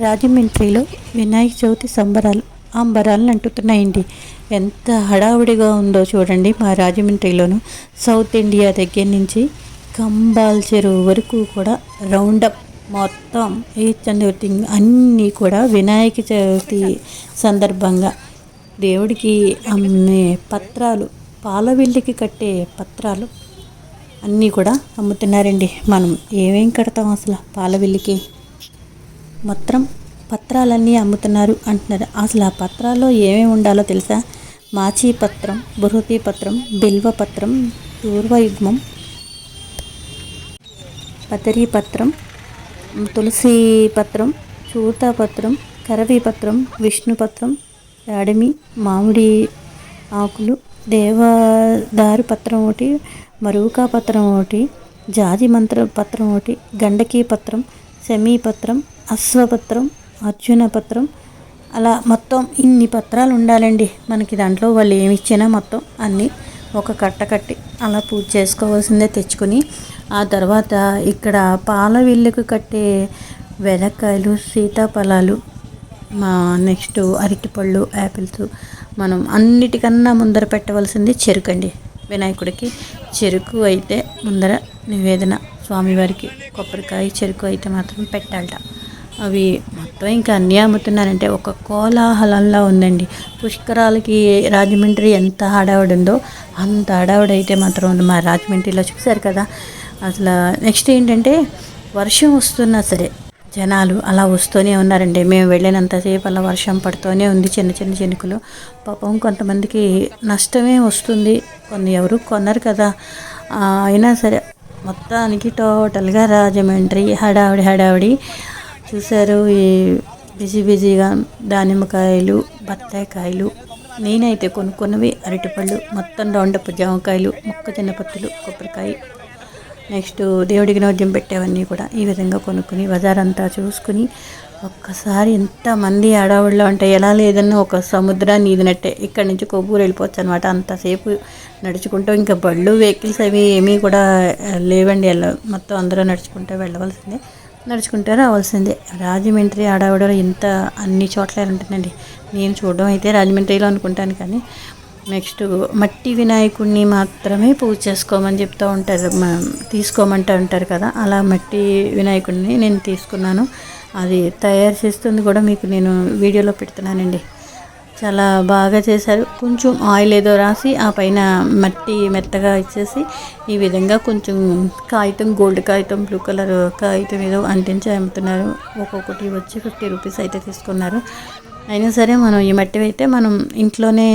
రాజమండ్రిలో వినాయక చవితి సంబరాలు అంబరాలను అంటుతున్నాయండి. ఎంత హడావుడిగా ఉందో చూడండి మా రాజమండ్రిలోను. సౌత్ ఇండియా దగ్గర నుంచి కంబాల్ చెరువు వరకు కూడా రౌండప్ మొత్తం ఈచ్ అండ్ ఎవ్రీథింగ్ అన్నీ కూడా వినాయక చవితి సందర్భంగా. దేవుడికి అమ్మే పత్రాలు పాలవిల్లికి కట్టే పత్రాలు అన్నీ కూడా అమ్ముతున్నారండి మనం. ఏమేం కడతాం అసలు పాలవిల్లికి? మొత్తం పత్రాలన్నీ అమ్ముతున్నారు అంటున్నారు. అసలు ఆ పత్రాల్లో ఏమేమి ఉండాలో తెలుసా? మాచీ పత్రం బృహతి పత్రం బిల్వ పత్రం పూర్వయుగ్మం పతరీ పత్రం తులసి పత్రం చూతా పత్రం కరవి పత్రం విష్ణు పత్రం యాడమి మామిడి ఆకులు దేవదారు పత్రం ఒకటి మరువుకా పత్రం ఒకటి జాజి మంత్ర పత్రం ఒకటి గండకీ పత్రం సెమీ పత్రం అశ్వపత్రం అర్జున పత్రం అలా మొత్తం ఇన్ని పత్రాలు ఉండాలండి. మనకి దాంట్లో వాళ్ళు ఏమి ఇచ్చినా మొత్తం అన్నీ ఒక కట్ట కట్టి అలా పూజ చేసుకోవాల్సిందే తెచ్చుకొని. ఆ తర్వాత ఇక్కడ పాల విల్లుకు కట్టే వెనక్కాయలు సీతాఫలాలు మా నెక్స్ట్ అరటిపళ్ళు యాపిల్స్ మనం అన్నిటికన్నా ముందర పెట్టవలసింది చెరుకు అండి. వినాయకుడికి చెరుకు అయితే ముందర నివేదన స్వామివారికి కొబ్బరికాయ చెరుకు అయితే మాత్రం పెట్టాలట. అవి మొత్తం ఇంకా అన్నీ అమ్ముతున్నారంటే ఒక కోలాహలంలా ఉందండి. పుష్కరాలకి రాజమండ్రి ఎంత హడావుడి ఉందో అంత హడావుడి అయితే మాత్రం మా రాజమండ్రిలో చూశారు కదా. అసలు నెక్స్ట్ ఏంటంటే వర్షం వస్తున్నా సరే జనాలు అలా వస్తూనే ఉన్నారండి. మేము వెళ్ళినంతసేపు అలా వర్షం పడుతూనే ఉంది చిన్న చిన్న చినుకులు. పాపం కొంతమందికి నష్టమే వస్తుంది. కొన్ని ఎవరు కొన్నారు కదా. అయినా సరే మొత్తానికి టోటల్గా రాజమండ్రి హడావిడి హడావిడి. చూశారు ఈ బిజీ బిజీగా దానిమ్మకాయలు బత్తాయికాయలు నేనైతే కొనుక్కున్నవి అరటిపళ్ళు మొత్తం రౌండప్ జామకాయలు మొక్కజొన్న పత్తులు కొబ్బరికాయ. నెక్స్ట్ దేవుడికి నోద్యం పెట్టేవన్నీ కూడా ఈ విధంగా కొనుక్కుని బజార్ అంతా చూసుకుని ఒక్కసారి ఎంతమంది ఆడవాళ్ళు అంటే ఎలా లేదన్నా ఒక సముద్రాన్ని ఈదినట్టే. ఇక్కడ నుంచి కొవ్వూరు వెళ్ళిపోవచ్చు అనమాట అంతసేపు నడుచుకుంటూ ఇంకా బళ్ళు వెహికల్స్ అవి ఏమీ కూడా లేవండి. వెళ్ళ మొత్తం అందరూ నడుచుకుంటూ వెళ్ళవలసిందే. నడుచుకుంటూ రావాల్సిందే. రాజమండ్రి ఆడవాడలో ఇంత అన్ని చోట్ల ఉంటుందండి. నేను చూడడం అయితే రాజమండ్రిలో అనుకుంటాను కానీ నెక్స్ట్ మట్టి వినాయకుడిని మాత్రమే పూజ చేసుకోమని చెప్తూ ఉంటారు. తీసుకోమంటూ ఉంటారు కదా అలా మట్టి వినాయకుడిని నేను తీసుకున్నాను. అది తయారు చేస్తుంది కూడా మీకు నేను వీడియోలో పెడుతున్నానండి. చాలా బాగా చేశారు. కొంచెం ఆయిల్ ఏదో రాసి ఆ పైన మట్టి మెత్తగా ఇచ్చేసి ఈ విధంగా కొంచెం కాగితం గోల్డ్ కాగితం బ్లూ కలర్ కాగితం ఏదో అంటించి అమ్ముతున్నారు. ఒక్కొక్కటి వచ్చి ఫిఫ్టీ రూపీస్ అయితే తీసుకున్నారు. అయినా సరే మనం ఈ మట్టి అయితే మనం ఇంట్లోనే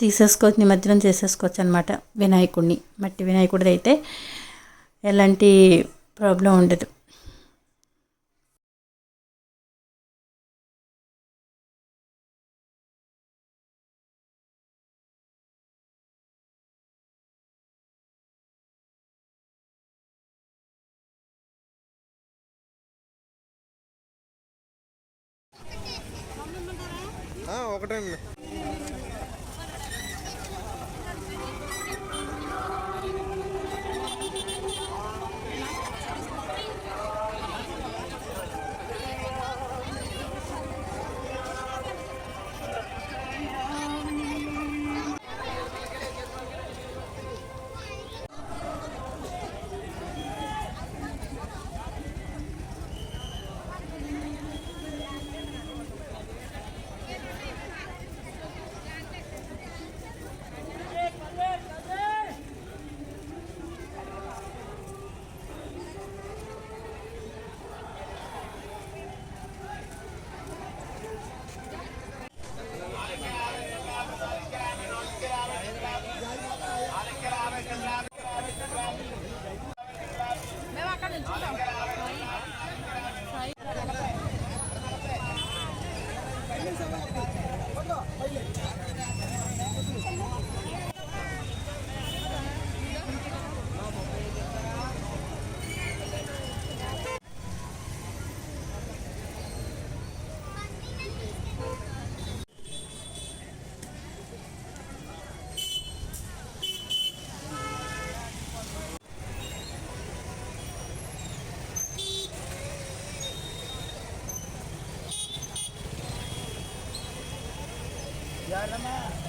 తీసేసుకోవచ్చు నిమజ్జనం చేసేసుకోవచ్చు అనమాట వినాయకుడిని. మట్టి వినాయకుడిది అయితే ఎలాంటి ప్రాబ్లం ఉండదు. ఆ, Yan naman.